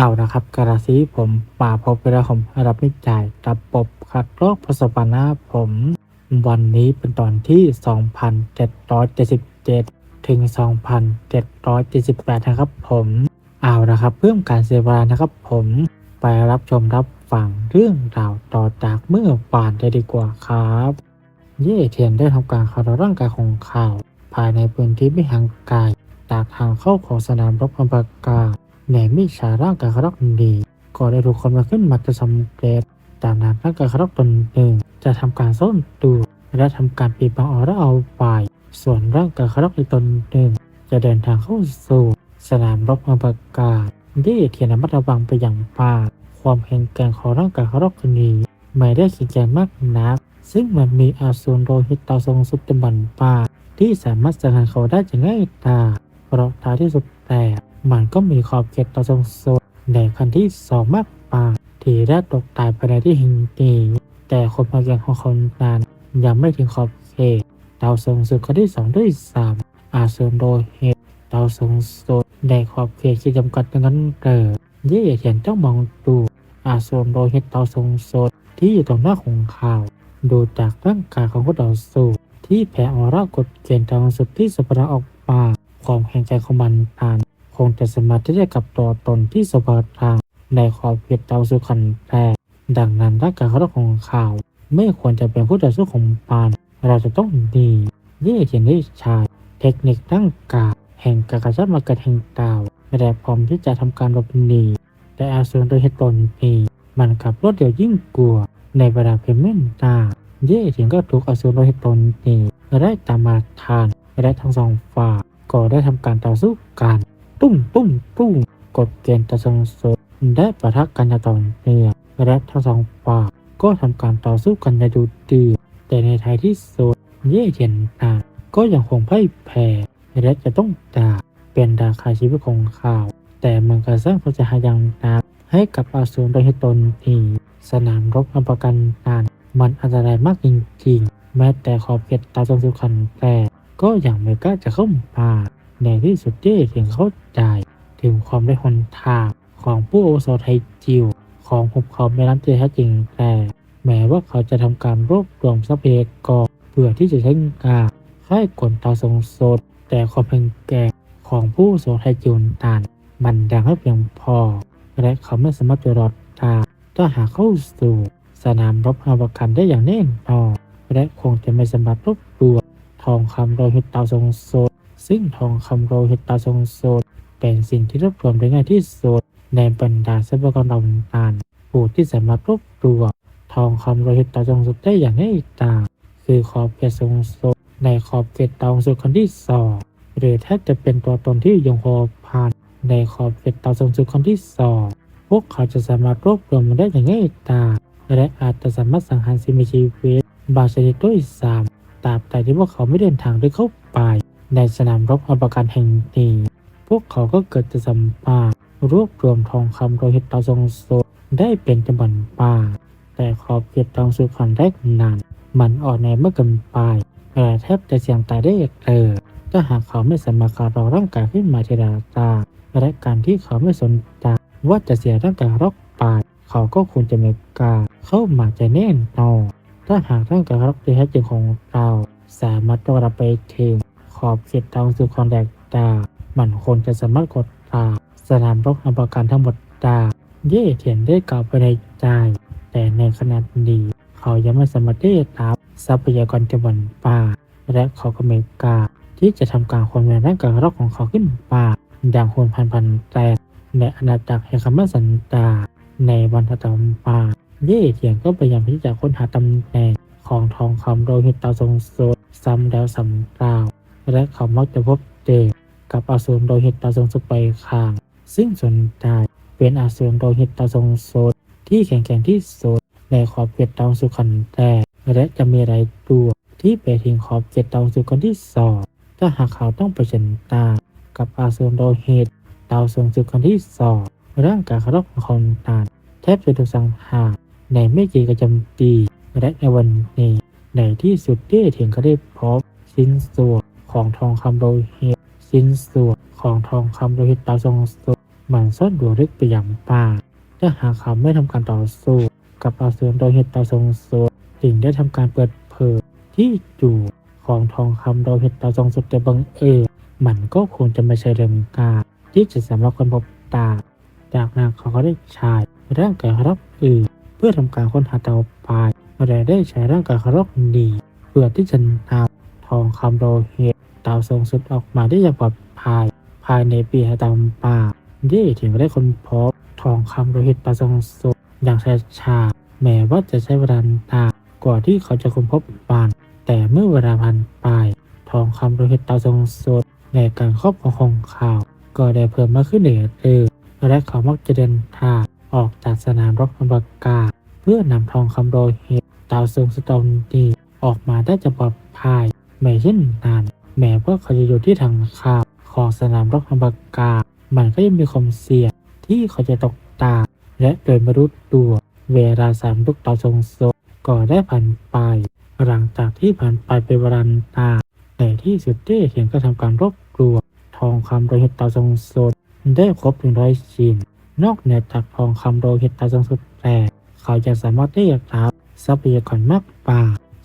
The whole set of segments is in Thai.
เอานะครับกระสีผมป่าพบเวลาผมรับไม่จ่ายระบบคัดลอกประสบกาผม วันนี้เป็นตอนที่ 2777 ถึง 2778 นะครับผมเอานะครับเพิ่มการเสียเวลานะครับผม ไปรับชมรับฟังเรื่องราวต่อจากเมื่อวานได้ดีกว่าครับ เย่เทียนได้ทำการข่าวร่างกายของข่าว ภายในพื้นที่ไม่ห่างไกลจากทางเข้าของสนามรบอัมพากา ในมิชาร่างกายครักดีก็ได้ถูกคนมาขึ้นมาจะสำเร็จจากนั้นร่างกายครักตนหนึ่งจะทำการซ่อนตัวและทำการปิดบังออร่าเอาไปส่วนร่างกายครักอีกตนหนึ่งจะเดินทางเข้าสู่ สนามรบอัมพากาเย่เทียนระมัดระวังไปอย่างมากความแข็งแกร่งของร่างกายครักนี้ไม่ได้ขีดแข็งมากนัก ซึ่งมันมีอาสูรโรหิตตาทรงสุดเต็มบันปาที่สามารถสังหารเขาได้จะง่ายตาเพราะท้ายที่สุดแต่ มันก็มีขอบเขตต่อทรงโซนในคันที่สองมากปาที่ได้ตกตายภายในที่หิงตีแต่คนมาแกงของคนนั้นยังไม่ถึงขอบเขตดาวทรงสุดคนที่สองด้วยสามอาสูรโรหิตดาวทรงโซนในขอบเขตที่จำกัดดังนั้นเกิดเย่เห็นต้องมองดูอาสูรโรหิตดาวทรงโซนที่อยู่ตรงหน้าของเขาดูจากร่างกายของผู้ต่อสู้ที่แผ่ออร่ากดเกณฑ์ทางสุดที่สปราออกมาความแข็งใจของมันทาน คงจะสามารถที่จะกับตัวตนที่สปาทางในขอบเขตดาวสุขันแรดังนั้นร่างกายของข่าว ไม่ควรจะเป็นผู้ต่อสู้ของปาน เราจะต้องดีเย่เทียนได้ชาย เทคนิคตั้งกาแห่งกากระชับมาเกิดแห่งดาวและพร้อมที่จะทำการหลบหนีแต่อาสูรโดยเหตุผลนี้มันขับรถเดียวยิ่งกลัว ในเวลาเพียงไม่นานเย่เทียนก็ถูกอาสูรโดยเหตุผลนี้ได้ตามมาทานและทั้งสองฝ่ายก็ได้ทำการต่อสู้กัน ตุ้มตุ้มตุ้มกดเกณฑ์ตะทรงสดได้ประทะกันต่อเนื่องและทั้งสองฝ่ายก็ทำการต่อสู้กันในดูดีแต่ในท้ายที่สุดเย่เทียนนาก็ยังคงพ่ายแพ้และจะต้องจากเป็นดาคาชีวิตของข่าว แต่มันก็สร้างความเสียหายอย่างหนักให้กับอาสูรโดยเหตุตนนี้สนามรบอัมพกันนานมันอันตรายมากจริงๆ แม้แต่ขอบเขตตาจงสุขันแต่ก็ยังไม่กล้าจะเข้ามา ในที่สุดเจ้ถึงเข้าใจ ถึงความได้หนทางของผู้โอโซไทจิว ของภูเขาไม่ล้ำเจแท้จริงแต่ แม้ว่าเขาจะทำการรวบรวมทรัพยากรเพื่อที่จะใช้กาค่ายกลตาทรงโซดแต่ความเพ่งแกงของผู้โซไทจิวนั้นมันยังไม่เพียงพอ และเขาไม่สามารถจะรอดทางถ้าหาเข้าสู่สนามรบอวกาศได้อย่างแน่นอนและคงจะไม่สามารถรวบรวมทองคำโลหิตเตาทรงโซด ซึ่งทองคำโลหิตตาทรงโซดเป็นสิ่งที่รวบรวมได้ง่ายที่สุดในบรรดาทรัพยากรเหล่านั้นผู้ที่สามารถรวบรวมทองคำโลหิตตาทรงโซดได้อย่างง่ายดายคือขอบเขตทรงโซดในขอบเขตตาทรงโซดคนที่สองหรือแทบจะเป็นตัวตนที่ยงโฮผ่านในขอบเขตตาทรงโซดคนที่สองพวกเขาจะสามารถรวบรวมมันได้อย่างง่ายดายและอาจจะสามารถสังหารสิ่งมีชีวิตบางชนิดด้วยซ้ำตราบใดที่พวกเขาไม่เดินทางด้วยเข้าไป ในสนามรบอัปการแห่งนี้ พวกเขาก็เกิดจะสัมปารวบรวมทองคำโลหิตตาทรงโซได้เป็นจำนวนป่าแต่ขอบเขตทองสุขันแรกนาน มันอ่อนแอเมื่อเกินไปและแทบจะเสี่ยงตายได้เออถ้าหากเขาไม่สมาการรอร่างกายขึ้นมาเจราตา และการที่เขาไม่สนใจว่าจะเสียร่างกายรอกไปเขาก็ควรจะมีการเข้ามาจะแน่นอนถ้าหากร่างกายรับที่แท้จริงของเรา สามารถตัวเราไปถึง ขอบเขตทางสู่คอนแดกดามันควรจะสามารถกดตาสนามรบอัปการทั้งหมดดาเย่เถียนได้กล่าวไปในใจ แต่ในขณะนี้เขายังไม่สามารถได้รับทรัพยากรจำนวนป่า และเขาก็ไม่กล้าที่จะทำการคนแมนร่งกายรอกของเขาขึ้นป่าดังคนพันพันแต่ในอาณาจักรแห่งคำมั่นสัญญาในวันถัดมาเย่เถียงก็พยายามที่จะค้นหาตำแหน่งของทองคำโลหิตเตาทรงโซดซ้ำแล้วซ้ำเล่า และเขามักจะพบเจอกับอาสูรโลหิตเตาทรงสุดไปข้าง ซึ่งส่วนใหญ่เป็นอาสูรโลหิตเตาทรงโซดที่แข็งแกร่งที่สุดในขอบเขตดาวสุขันแต่และจะมีหลายตัวที่ไปถึงขอบเขตดาวสุขันที่สองถ้าหากเขาต้องไปชนตากับอาสูรโลหิตดาวสูงสุดคนที่สองร่างกายเขาบของคนนานแทบจะถูกสังหารในไม่กี่กระจำปีและในวันนี้ในที่สุดเด้ถึงก็ได้พบชิ้นส่วน ของทองคำโลหิตชิ้นส่วนของทองคำโลหิตตาทรงสุดมันซ่อนอยู่ลึกไปอย่างป่าถ้าหากเขาไม่ทำการต่อสู้ กับอาเสือโดยเหตุต่อทรงสุดจึงได้ทำการเปิดเผยที่อยู่ของทองคำโดยเหตุต่อทรงสุดแต่บังเอิญมันก็คงจะไม่ใช่เรื่องกาที่จะสำหรับคนพบตา จากนั้นเขาก็ได้ใช้ร่างกายรับอื่นเพื่อทำการค้นหาต่อไปและได้ใช้ร่างกายครับดีเพื่อที่จะนำ ทองคำโดยเหตุต่อทรงสุดออกมาได้อย่างปลอดภัยภายในปีตามป่าที่ถึงได้ค้นพบทองคำโดยเหตุต่อทรงสุดอย่างช้าชาๆแม้ว่าจะใช้เวลานานกว่าที่เขาจะค้นพบปานแต่เมื่อเวลาผ่านไป ทองคำโดยเหตุต่อทรงสุดในการครอบครองของเขาก็ได้เพิ่มมากขึ้นเรื่อยๆและเขามักจะเดินทางออกจากสนามรบอเมริกาเพื่อนำทองคำโดยเหตุดาวเซิงสตองดีออกมาได้จะปลอดภัย ไม่เช่นนั้นแม้ว่าเขาจะอยู่ที่ทางข้าวของสนามรบอเมริกา มันก็ยังมีความเสี่ยงที่เขาจะตกตา และโดยมรู้ตัว เวลาสามลูกต่อทรงโซก็ได้ผ่านไป หลังจากที่ผ่านไปเป็นเวลานานในที่สุดเต้เขียนก็ทำการรบกลัว ทองคำโดยเหตุต่อทรงโซได้ครบถึงร้อยชิ้นนอกเหนือจากทองคำโดยเหตุต่อทรงสุดแต่เขาจะสามารถได้รับทรัพยากรมากกว่า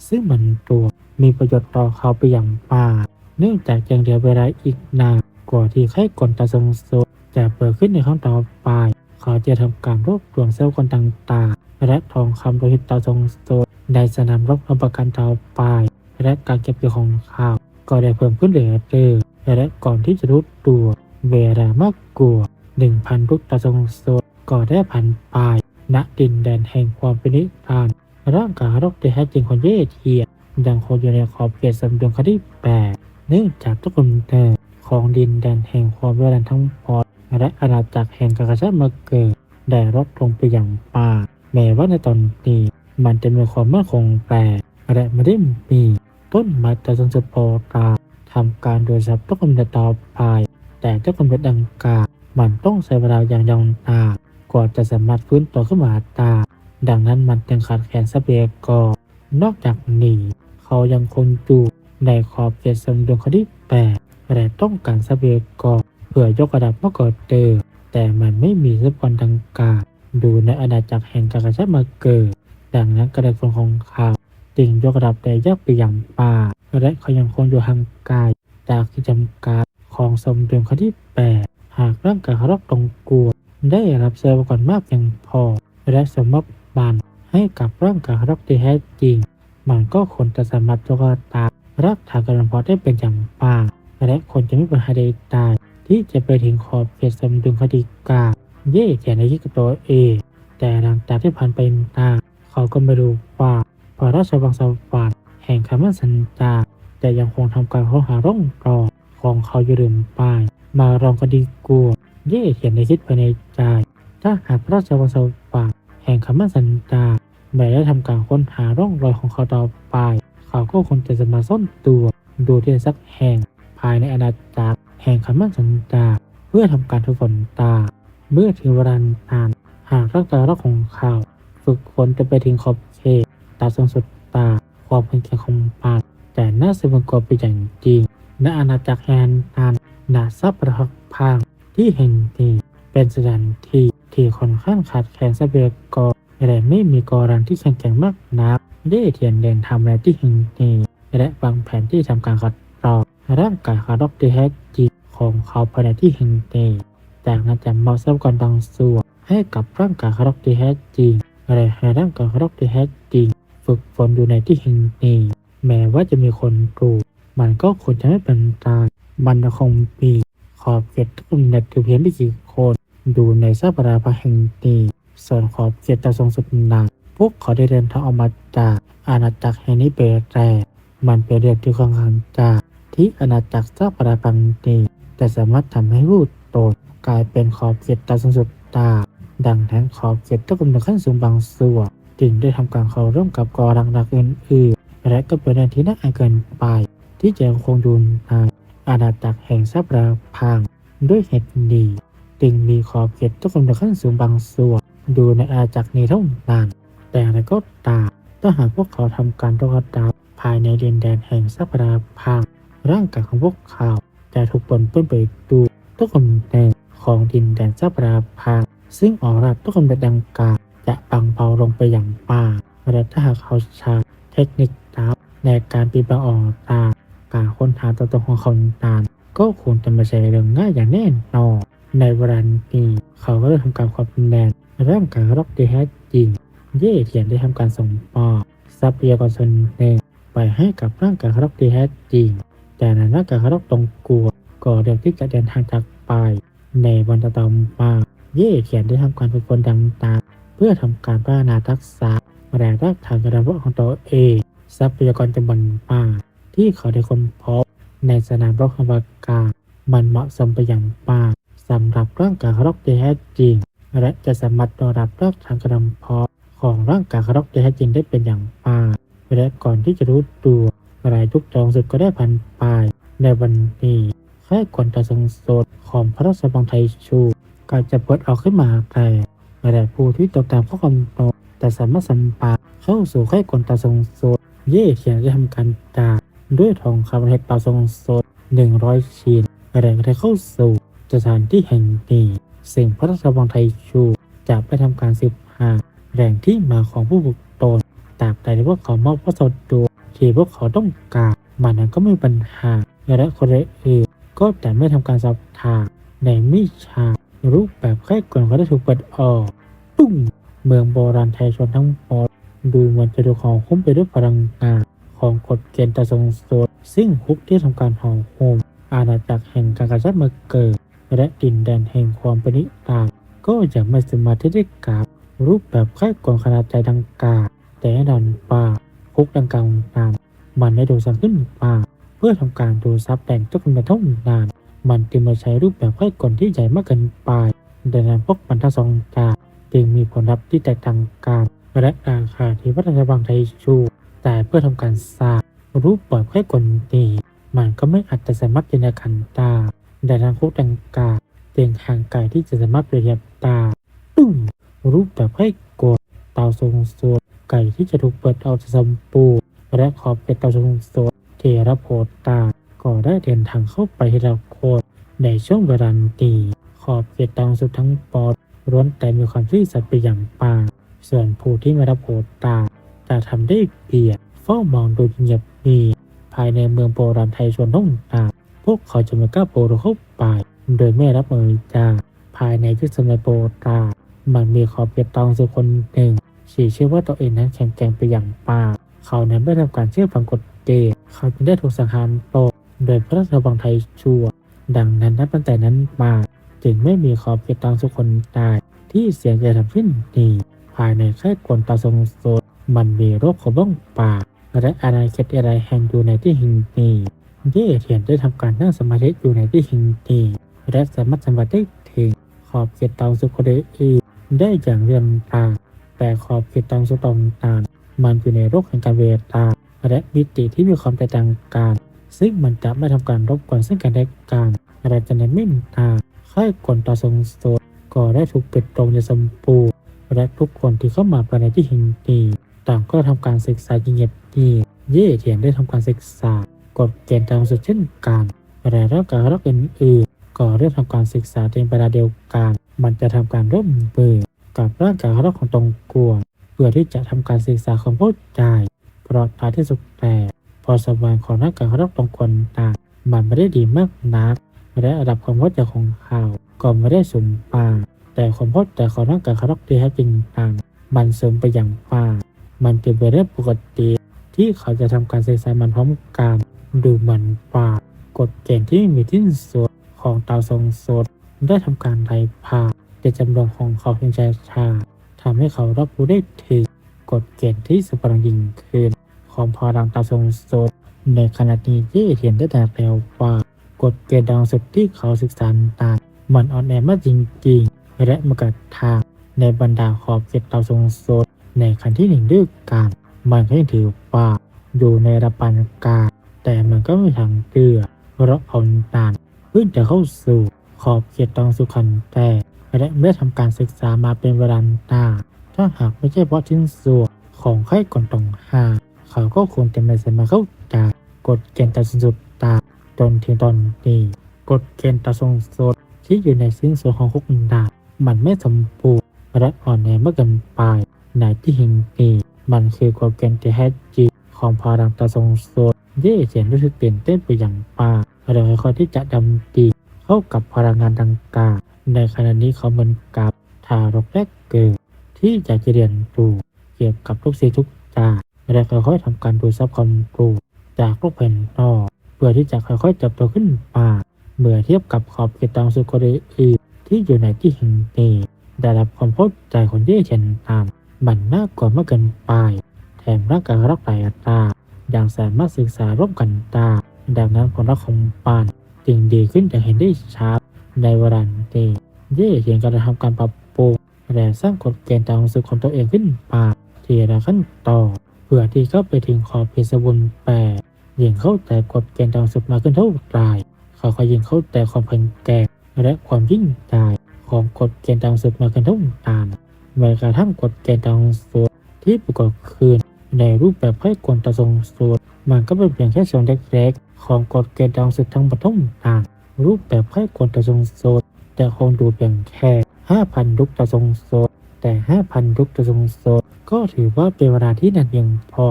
ซึ่งมันตัว มีประโยชน์ต่อเขาไปอย่างมาก เนื่องจากยังเหลือเวลาอีกนานกว่าที่ไข้กลตาทรงโซจะเปิดขึ้นในครั้งต่อไป เขาจะทำการรวบรวมเซลล์คนต่างๆ และทองคำโดยเหตุต่อทรงโซในสนามรบรับประกันต่อไป และการเก็บเกี่ยวของเขาก็ได้เพิ่มขึ้นเรื่อยๆและก่อนที่จะรู้ตัวเวลามากกว่า1,000ลูกตาทรงโซก็ได้ผ่านไปณดินแดนแห่งความเป็นนิรันร่างกายรกที่แท้จริงของเย่เทีย ยังคงอยู่ในขอบเขตสมดุลคดีแปดเนื่องจากทุกคนเดิมของดินแดนแห่งความเวรันทั้งหมดและอาณาจักรแห่งกากาชามาเกิดได้ลดลงไปอย่างป่าแม้ว่าในตอนนี้มันจะมีความมั่นคงแปรและไม่ได้มีต้นไม้แต่จนสุดโปรตาทำการโดยสับทุกคนจะต่อไปแต่เจ้ากำเนิดดังกล่าวมันต้องใช้เวลาอย่างยาวนานกว่าจะสามารถฟื้นตัวขึ้นมาตา ดังนั้นมันจึงขาดแคลนทรัพยากรนอกจากนี้ เขายังคงอยู่ในขอบเขตสมดุลคดีแปดและต้องการทรัพยากรเพื่อยกระดับเมื่อก่อนเดิมแต่มันไม่มีทรัพยากรดังกล่าวดูในอาณาจักรแห่งกากาชามาเกิด ดังนั้นกระดับของเขาจึงยกระดับได้ยากไปอย่างป่าและเขายังคงอยู่ห่างไกลจากที่จำกัดของสมดุลคดีแปดหากร่างกายเขารับตรงกลัวได้รับเซลล์ก่อนมากเพียงพอ และสมบัติให้กับร่างกายรับที่แท้จริง มันก็ควรจะสามารถจกตารักษาการพอได้เป็นอย่างมากและคนจะไม่เป็นหาใดตายที่จะไปถึงขอบเขตสมดุลคดีกาเย่แขนในที่กับตัวเองแต่หลังจากที่ผ่านไปนานเขาก็ไม่รู้ว่าพระราชวังสวรรค์แห่งคำมั่นสัญญาจะยังคงทำการค้นหาร่องรอยของเขาอยู่หรือไม่มาลองกันดีกว่าเย่เขียนในคิดภายในใจถ้าหากพระราชวังสวรรค์แห่งคำมั่นสัญญา ไม่ได้ทำการค้นหาร่องรอยของเขาต่อไป เขาก็คงจะจะมาซ่อนตัว ดูที่สักแห่งภายในอาณาจักรแห่งคำมั่นสัญญาเพื่อทำการฝึกฝนตา เมื่อถึงเวลานานหากร่างกายเราของเขาฝึกฝนจะไปถึงขอบเขตตาทรงสุดตา ความเป็นแก่ของปากแต่น่าสมกรไปอย่างจริงณอาณาจักรแห่งนานนาซับประหักพังที่แห่งนี้เป็นสถานที่ที่ค่อนข้างขาดแคลนทรัพยากร และไม่มีกรันที่แข็งแกร่งมากนักได้เทียนเดินทำอะไรที่ห่งนี้และวางแผนที่ทำการขัดรอร่างกายคาร์ดที่แท้จริงของเขาภายในที่ห่งนี้จากนั้นจะมอบทรัพยากรบางส่วนให้กับร่างกายคาร์ดที่แท้จริงและให้ร่างกายคาร์ดที่แท้จริงฝึกฝนอยู่ในที่ห่งนี้แม้ว่าจะมีคนรู้มันก็ควรจะไม่เป็นตายมันคงมีขอบเขตทุกคนเน็ตคือเพียงไม่กี่คน ดูในซาบราพแห่งนี้ ส่วนขอบเขตตะทรงสุดหนักพวกเขาได้เดินทางออกมาจากอาณาจักรแห่งนี้เป็นแรกมันเป็นเรื่องที่ค่อนข้างจากที่อาณาจักรซาบราพันนี้แต่สามารถทำให้รูดโตดกลายเป็นขอบเขตตะทรงสุดตา ดังนั้นขอบเขตต้องกำหนดขั้นสูงบางส่วนจึงได้ทำการเข้าร่วมกับกอรังรักอื่นๆและก็เป็นเรื่องที่น่าอายเกินไป ที่จะยังคงดูในอาณาจักรแห่งซาบราพังด้วยเหตุนี้จึงมีขอบเขตต้องกำหนดขั้นสูงบางส่วน ดูในอาณาจักรนี้เท่านั้นแต่อะไรก็ตามถ้าหากพวกเขาทำการตกดาบภายในดินแดนแห่งซาบราพังร่างกายของพวกเขาจะถูกปนเปื้อนไปดูทุกคนในขของดินแดนซับราพาซึ่งออรับทุกคนเป็นดังกล่าวจะบังเบาลงไปอย่างมาและถ้าหากเขาใช้เทคนิคดับในการปีบังออกตาการค้นหาตัวตนของเขานานก็คงจะไม่ใช่เรื่องง่ายอย่างแน่นอน ในเวลานี้เขาก็ได้ทำการความแนนเริ่มการรบที่แท้จริง เย่เทียนได้ทำการส่งมอบทรัพยากรส่วนหนึ่งไปให้กับร่างกายคารกที่แท้จริง แต่ในร่างกายคารกตรงกลัวก็เดี๋ยวที่จะเดินทางจากไป ในวันต่อมาเย่เทียนได้ทำการฝึกฝนดังตามเพื่อทำการพัฒนาทักษะแรงรักฐานการะดับของตัวเองทรัพยากรจำนวนมากที่เขาได้ค้นพบในสนามรบของปากกามันเหมาะสมไปอย่างมาก สำหรับร่างกายคารกที่แท้จริง และจะสามารถรองรับรากฐานกระดำเพาะของร่างกายคารกที่แท้จริงได้เป็นอย่างมากและก่อนที่จะรู้ตัวรายทุกจองสุดก็ได้พันปลายในวันนี้ค่ายกวนตาทรงโสดของพระราชบังไทยชูก็จะเปิดออกขึ้นมาแต่และผู้ที่ตกตามข้อกำหนดแต่สามารถสัมปาเข้าสู่ค่ายกวนตาทรงโสดเย่เขียนได้ทำการดาด้วยทองคำเพชรตาทรงโสดหนึ่งร้อยชิ้นและได้เข้าสู่ สถานที่แห่งนี้สิ่งพระราชวังไทชูจะไปทำการสืบหาแหล่งที่มาของผู้บุกตนตราบใดที่พวกเขามอบพระสดดูที่พวกเขาต้องการมันนั้นก็ไม่มีปัญหาและคนอื่นก็แต่ไม่ทำการสอบถามในมิชารูปแบบแค่ก่อนเขาได้ถูกเปิดออกตุ้งเมืองโบราณไทยชนทั้งหมดดูเหมือนจะดูของคุ้มไปด้วยพลังงานของกฎเกณฑ์ตะทรงโสดซึ่งฮุกที่ทำการห่อหุ้มอาณาจักรแห่งการกระชับมาเกิด และดินแดนแห่งความเป็นนิตาง ก็จะไม่สามารถที่ได้กราบรูปแบบค่ายกองขนาดใจดังกาแต่แน่นอนป่าคุกดังกล่าวนั้นมันได้โดูสร้างขึ้นมาเพื่อทำการดูซับแต่งทุกคนเท่านั้นมันจึงมาใช้รูปแบบค่ายกลที่ใหญ่มากเกินไปดังนั้นพวกมันทั้งสองจาจึงมีผลลัพธ์ที่แตกต่างกันและราคาที่วัฒนธรรมไทยชู แต่เพื่อทำการสร้างรูปแบบค่ายกลนี้มันก็ไม่อาจจะสามารถจินตนาการได้ ดังนั้นพวกดังกล่าวจึงห่างไกลที่จะสามารถเปรียบตาตุ้มรูปแบบให้กดเตาทรงโสดไก่ที่จะถูกเปิดเอาจะสมปูและขอบเป็นเตาทรงโสดเทระโพตาก็ได้เดินทางเข้าไปที่เราโคตรในช่วงเวลาตีขอบเขตตองสุดทั้งปอดล้วนแต่มีความซื่อสัตย์ไปอย่างปาส่วนผู้ที่ไม่รับโพตาจะทำได้เพียงเฝ้ามองโดยเงียบมีภายในเมืองโบราณไทยชนต้องตา พวกเขาจะไม่กล้าโปรเข้าไป โดยไม่รับมือจากภายในยุคสมัยโบราณมันมีขอบเขตตองสุคนหนึ่งชี้เชื่อว่าตัวเองนั้นแข็งแกร่งไปอย่างปาเขานั้นไม่ทำการเชื่อฟังกฎเกณฑ์เขาจึงได้ถูกสังหารโปโดยพระราชบังไทยชั่ว ดังนั้นนับตั้งแต่นั้นมาจึงไม่มีขอบเขตตองสุคนตาย ที่เสียใจทำขึ้นนี้ภายในค่ายกลตาทรงโสดมันมีโรคขอบ้องป่าและอาณาเขตอะไรแห่งอยู่ในที่หิงนี้ เย่เทียนได้ทำการนั่งสมาธิอยู่ในที่หิงนี้และสามารถสัมผัสได้ถึงขอบเขตตองสุโคนอื่นได้อย่างเรียนตาแต่ขอบเขตตองสุตองตานมันอยู่ในโรคแห่งการเวลาและมิติที่มีความแตกต่างกัน ซึ่งมันจะไม่ทำการรบกวนซึ่งกันและกันและจะในไม่นาค่ายกลตาทรงโสดก็ได้ถูกปิดตรงในสมปูและทุกคนที่เข้ามาภายในที่หินนีต่างก็ทำการศึกษาเงียบนีเย่เทียนได้ทำการศึกษา กฎเกณฑ์ตามสุดเช่นกันแต่ร่างกายรักอื่นๆก็ได้ทำการศึกษาในเวลาเดียวกัน มันจะทำการร่วมมือกับร่างกายรักของตรงกวเพื่อที่จะทำการศึกษาของผู้ใจเพราะท้ายที่สุดแต่พอสวรรค์ของร่างกายรักตรงคนต่างมันไม่ได้ดีมากนักและระดับความเข้าใจของเขาก็ไม่ได้สูงปาแต่ความเข้าใจของร่างกายรักที่แท้จริงต่างมันเสูงไปอย่างป่ามันเป็นไปได้ปกติที่เขาจะทำการศึกษามันพร้อมกัน ดูเหมือนป่ากฎเกณฑ์ที่มีที่สุดของเตาทรงสดได้ทำการไล่ผ่าจะจำลองของเขาเพียงชาชาทำให้เขารับรู้ได้ถึงกฎเกณฑ์ที่สปรังยิ่งขึ้นของพลังเตาทรงสดในขณะนี้ที่เห็นได้แต่แปลว่ากฎเกณฑ์ดังสุดที่เขาศึกษาต่างมันอ่อนแอมากจริงๆ และมันกระทางในบรรดาขอบเขตตาทรงสดในขั้นที่หนึ่งด้วยกันมันก็ยังถือว่าอยู่ในระปันกลาง แต่มันก็ไม่ทางเกลือ เพราะเอาตานเพื่อจะเข้าสู่ขอบเขตตองสุขันแต่และเมื่อทำการศึกษามาเป็นเวลานานถ้าหากไม่ใช่เพราะชิ้นส่วนของไข้ก่อนตรงหา เขาก็คงจะไม่สามารถเข้าใจกฎเกณฑ์ตัดสินสุดตาจนถึงตอนนี้กฎเกณฑ์ตัดทรงสดที่อยู่ในสิ้นส่วนของคุกดา มันไม่สมบูรณ์และอ่อนแอเมื่อเกินไปในที่หิงนี้มันคือกฎเกณฑ์ที่แท้จริงของพลังตาทรงโซน เย่เฉียนรู้สึกตื่นเต้นไปอย่างมาเราคอยที่จะดำดีเข้ากับพลังงานดังกล่าวในขณะนี้เขาเหมือนกับทารกแรกเกิดที่อยากจะเรียนรู้เกี่ยวกับทุกสิ่งทุกอย่างและค่อยๆทำการดูซับความรู้จากโลกภายนนอกเพื่อที่จะค่อยๆเติบโตขึ้นมาเมื่อเทียบกับขอบเขตทางสุขคนอื่นที่อยู่ในที่แห่งนี้ได้รับความเข้าใจของเย่เช่นตามมันน่ากลัวมากเกินไป แถมร่างกายรักหลายตา ย่างสามารถศึกษาร่วมกันได้ดังนั้นผลลัพธ์ของปานจึงดีขึ้นอย่างเห็นได้ชัดในวลานี้เย่เห็นการทำการปรับปรุงและสร้างกฎเกณฑ์ตามความรู้สึกของตัวเองขึ้นมาทีละขั้นตอนเพื่อที่เข้าไปถึงขอบเขตสมบูรณ์แปดยิ่งเข้าใจกฎเกณฑ์ตามความรู้สึกมาขึ้นเท่าไหร่เขาก็ยิ่งเข้าใจความแข็งแกร่งและความยิ่งใหญ่ของกฎเกณฑ์ตามความรู้สึกมาขึ้นเท่าไหร่แม้กระทั่งกฎเกณฑ์ตามความรู้สึกที่ปรากฏขึ้น ในรูปแบบให้กลตะทรงสูตรมันก็เป็นเพียงแค่ส่วนเล็กๆ ของกฎเกณฑ์ทางสุดทั้งหมดทั้งต่างรูปแบบให้กลตะทรงสูตรแต่คงดูเพียงแค่ 5,000ลุกตะทรงสูตรแต่ 5,000ลุกตะทรงสูตรก็ถือว่าเป็นเวลาที่นานเพียงพอ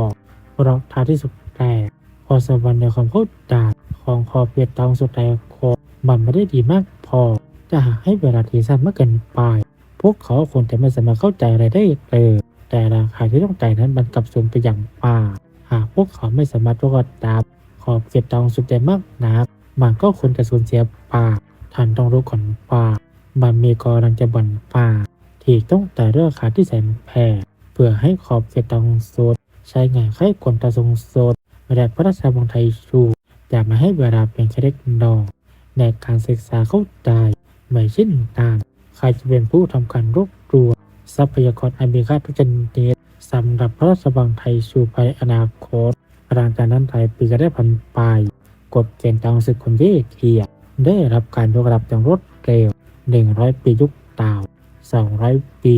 เพราะท้ายที่สุดแต่พอสวรรค์ในความเข้าใจของขอบเขตทางสุดแต่โคมันไม่ได้ดีมากพอจะหากให้เวลาที่สั้นมากเกินไป พวกเขาคงจะไม่สามารถเข้าใจอะไรได้เลย แต่ราคาที่ต้องจ่ายนั้นมันกลับสูงไปอย่างมากหากพวกเขาไม่สามารถรอดตามขอบเขตทางสุดใจมากนักมันก็ควรจะสูญเสียป่าท่านต้องรู้ก่อนป่ามันมีกำลังจะบ่นป่าที่ต้องแต่เรื่องขาที่แสนแพงเพื่อให้ขอบเขตทางสุดใช้งานให้คนตะทรงโซดและพระราชบังไทยชูอย่ามาให้เวลาเป็นแค่เล็กน้อยในการศึกษาเข้าใจไม่เช่นนั้นใครจะเป็นผู้ทำการรบ ทรัพยากรอเมริกาทุกชนิดสำหรับพระราชบังไทยชูภายอนาคตหลังจากนั้นไทยปีก็ได้พันไปกฎเกณฑ์ทางศึกคนเย่เทียได้รับการยกระดับอย่างรวดเร็ว 100 ปียุคเต่า200 ปี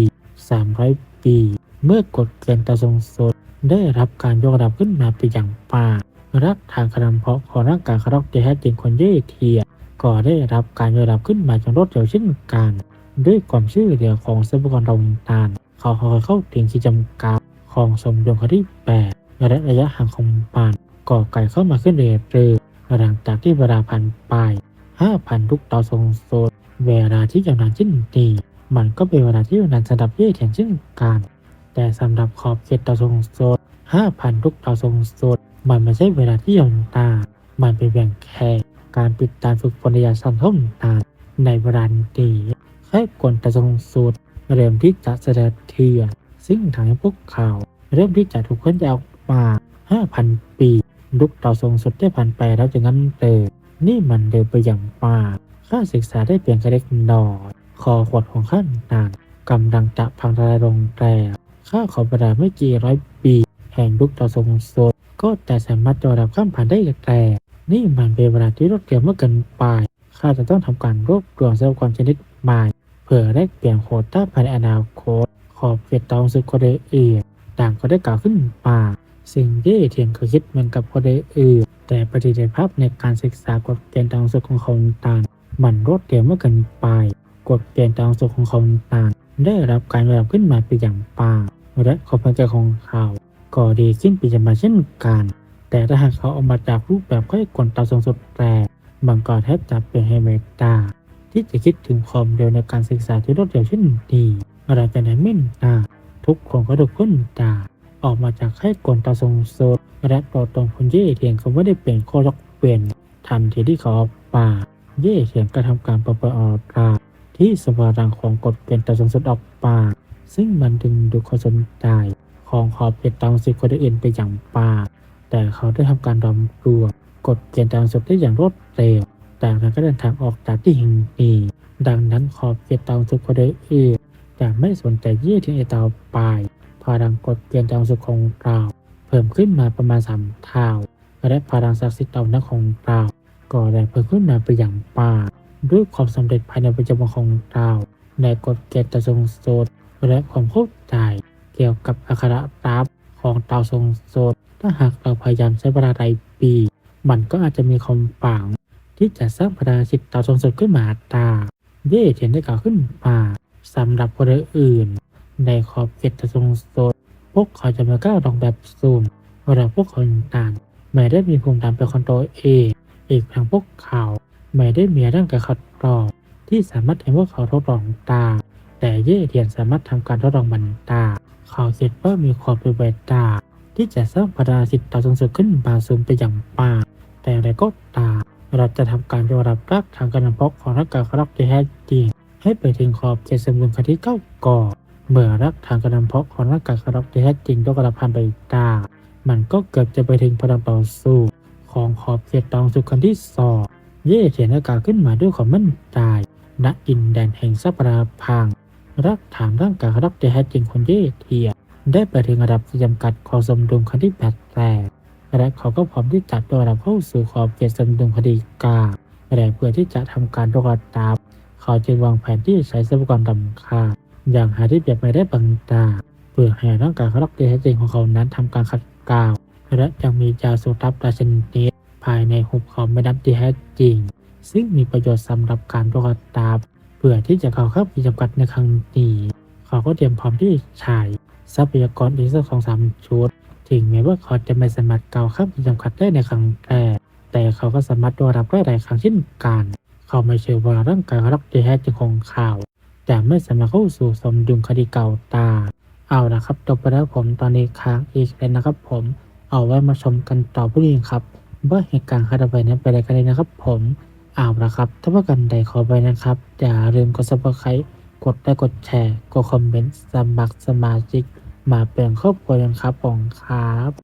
300 ปี เมื่อกฎเกณฑ์ตะทรงสดได้รับการยกระดับขึ้นมาเป็นอย่างป่ารักทางคำเพาะของร่างกายคารอกที่แท้จริงคนเย่เทีย ก็ได้รับการยกระดับขึ้นมาอย่างรวดเร็วเช่นกัน ด้วยความช่วยเหลือของทรัพยากรลมตาน เขาค่อยๆเข้าถึงขีดจำกัดของสมดุลข้อที่8และระยะห่างของปานก่อไก่เข้ามาขึ้นเรื่อยๆหลังจากที่เวลาผ่านไป5,000ลูกต่อทรงโซนเวลาที่ยาวนานเช่นนี้มันก็เป็นเวลาที่ยาวนานสำหรับเย่เทียนเช่นกันแต่สำหรับขอบเขตต่อทรงโซน5,000ลูกต่อทรงโซนมันไม่ใช่เวลาที่ยาวนานมันเป็นเพียงแค่การปิดการฝึกฝนระยะสั้นเท่านั้นในเวลานี้ แค่กลตะทรงโซนเริ่มที่จะแสดงเทือนซึ่งทำให้พวกเขาเริ่มที่จะถูกเคลื่อนย้ายออกมา 5,000 ปีลุกต่อทรงสุดได้ผ่านไปแล้วจากนั้นเตินี่มันเดินไปอย่างมากค่าศึกษาได้เปลี่ยนแค่เล็กน้อยคอขวดของข้านนานกำลังจะพังทลายลงแล้วค่าขอบเวลาไม่กี่ร้อยปี แห่งลุกต่อทรงสดก็จะสามารถจอดับข้ามผ่านได้แต่นี่มันเป็นเวลาที่รวดเร็วเมื่อเกินไปข้าจะต้องทำการรวบรวมทรัพยากรชนิดใหม่ เพื่อแลกเปลี่ยนโคต้าภายในอนาคต ขอบเขตตองสุดโคเดเอียต่างก็ได้กล่าวขึ้นมาสิ่งที่เทียนเคยคิดเหมือนกับโคเดเอียแต่ประสิทธิภาพในการศึกษากฎเกณฑ์ตองสุดของเขาต่างมันรวดเร็วเมื่อเกินไป กฎเกณฑ์ตองสุดของเขาต่างได้รับการยอมรับขึ้นมาเป็นอย่างป่าและความพอใจของเขาก็ดีขึ้นเป็นจำนวนเช่นกัน แต่ถ้าหากเขาออกมาจากรูปแบบค่อยกลตาทรงสุดแต่มันก็แทบจะเป็นให้เมตา ที่จะคิดถึงความเร็วในการศึกษาที่รวดเร็วเช่นนี้อะไรแต่ไหนไม่นตาทุกคนก็ถูกค้นตาออกมาจากค่ายกลตาทรงโซดและตัวตนคนเย่เทียงเขาไม่ได้เปลี่ยนข้อยกเว้นทันทีที่เขาออกป่าเย่เทียงก็ทำการประเปิดออกราที่สวารังของกฎเกณฑ์ตาทรงโซดออกปาซึ่งมันดึงดูความสนใจของขอบเขตตามสิคนอื่นไปอย่างป่า แต่เขาได้ทำการรำรวมกฎเกณฑ์ตามสุดได้อย่างรวดเร็ว จากนั้นก็เดินทางออกจากที่แห่งนี้ดังนั้นขอบเขตตามสุดคนอื่นจะไม่สนใจเยี่ยที่ไอตาปลายพลังกฎเกณฑ์ตามสุดของเราเพิ่มขึ้นมาประมาณสามเท่าและพลังศักดิ์สิทธิ์ต่อหน้าของเราก็ได้เพิ่มขึ้นมาไปอย่างป่าด้วยความสำเร็จภายในประจำวันของเราในกฎเกณฑ์ตะทรงโซดและความเข้าใจเกี่ยวกับอักขระตับของเตาทรงโซดถ้าหากเราพยายามใช้เวลาใดปี มันก็อาจจะมีความปัง ที่จะสร้างพลังจิตเตาทรงโซดขึ้นมาตา เย่เทียนได้กล่าวขึ้นมาสำหรับคนอื่น ในขอบเขตทรงโซนพวกเขาจะมาก้าวลงแบบซูมเวลาพวกเขาต่างไม่ได้มีภูมิต้านเป็นคอนโทรลเองอีกทั้งพวกเขาไม่ได้มีร่างกายขัดรองที่สามารถให้พวกเขาทดลองตา แต่เย่เทียนสามารถทำการทดลองมันตา เขาคิดว่ามีความเป็นไปได้ที่จะสร้างพลังสิทธิ์ต่อสูงสุดขึ้นมาสูงไปอย่างมาแต่อะไรก็ตาม เราจะทำการยกระดับรากทางการนำพกของร่างกายของเราที่แท้จริง ให้ไปถึงขอบเขตสมดุลครั้งที่เก้าก่อนเมื่อรักทางการนำพกของร่างกายของเราที่แท้จริงยกระดับพันไปได้มันก็เกือบจะไปถึงพลังต่อสู้ของขอบเขตตองสุดคันที่สองเย่เทียนอากาศขึ้นมาด้วยความมั่นใจณดินแดนแห่งสัปราพัง รักฐานร่างกายรับแท้จริงคนเย่เทียได้ไปถึงระดับจำกัดของสมดุลคันที่แปดแต่ และเขาก็พร้อมที่จะตัวระดับเข้าสู่ขอบเขตสมดุลคดีกาและเพื่อที่จะทำการตรวจตามเขาจึงวางแผนที่จะใช้ทรัพยากรดำค่าอย่างหาที่เปรียบไม่ได้บางตาเพื่อให้ร่างกายเขารักที่แท้จริงของเขานั้นทำการขัดเกลาวและยังมียาสูบทับราชนิดภายในหุบเขาไม่นับที่แท้จริง ซึ่งมีประโยชน์สำหรับการตรวจตามเพื่อที่จะเข้าเข้าปีจำกัดในครั้งนี้ เขาก็เตรียมพร้อมที่ใช้ทรัพยากรอีกสักสองสามชุด ถึงแม้ว่าเขาจะไม่สามารถเก่าข้ามจำกัดได้ในครั้งแรกแต่เขาก็สามารถตรวรับได้หลายครั้งเช่นกัน เขาไม่เชื่อว่าร่างกายรักที่แท้จริงของเขาจะไม่สามารถเข้าสู่สมดุลคดีเก่าตา เอาละครับจบไปแล้วผมตอนนี้ค้างอีกแล้วนะครับผม เอาไว้มาชมกันต่อพรุ่งนี้ครับว่าเหตุการณ์คาดไปนั้นไปอะไรกันเลยนะครับ ผมเอาละครับ ถ้าว่ากันใดขอไปนะครับ อย่าลืมกด subscribe กดไลค์กดแชร์ กดคอมเมนต์สมัครสมาชิก มาเป็นครอบครัวกันครับผมครับ